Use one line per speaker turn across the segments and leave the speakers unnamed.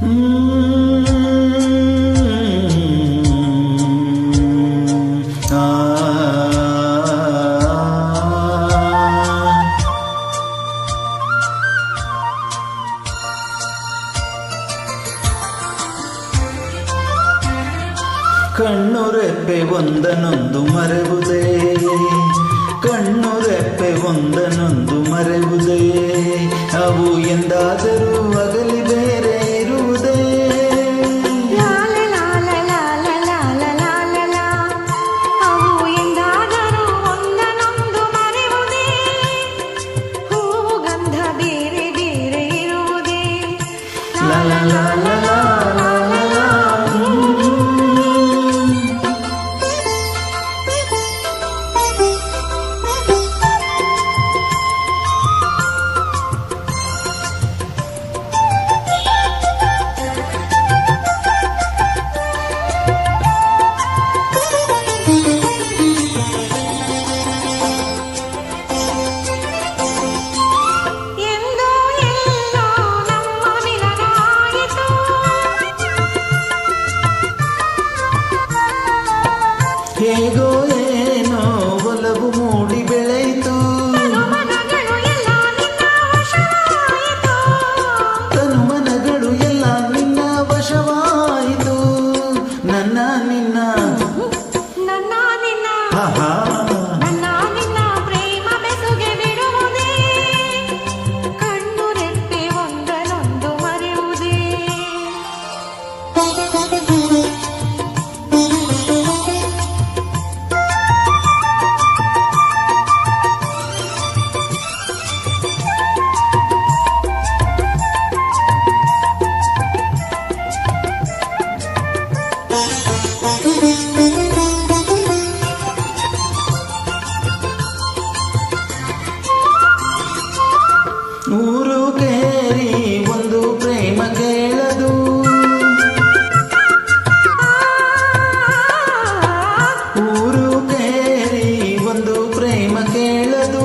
ಕಣ್ಣು ಒಂದನೊಂದು ಮರೆವುದೇ ಕಣ್ಣು ಒಂದನೊಂದು ಮರೆವುದೇ ಅವು ಎಂದಾದರೂ la
la la la la.
ಹೇಗೋ ಏನೋ ಒಲವು ಮೂಡಿ ಬೆಳೆಯಿತು. ತನು ಮನಗಳು ಎಲ್ಲ ನಿನ್ನ ವಶವಾಯಿತು. ನನ್ನ ನಿನ್ನ
ನನ್ನ ನನ್ನ
ಮೂರು
ಕೇರಿ ಒಂದು ಪ್ರೇಮ ಕೇಳದು. ಊರು ಕೇರಿ ಒಂದು ಪ್ರೇಮ ಕೇಳದು.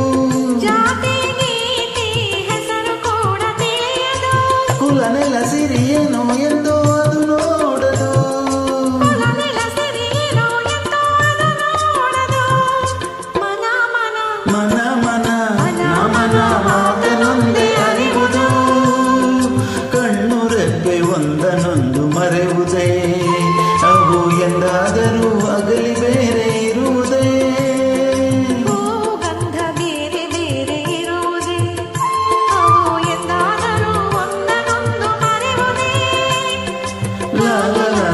ಕುಲ ನೆಲ ಸಿರಿಯೇನೋ ಎಂದು la la la.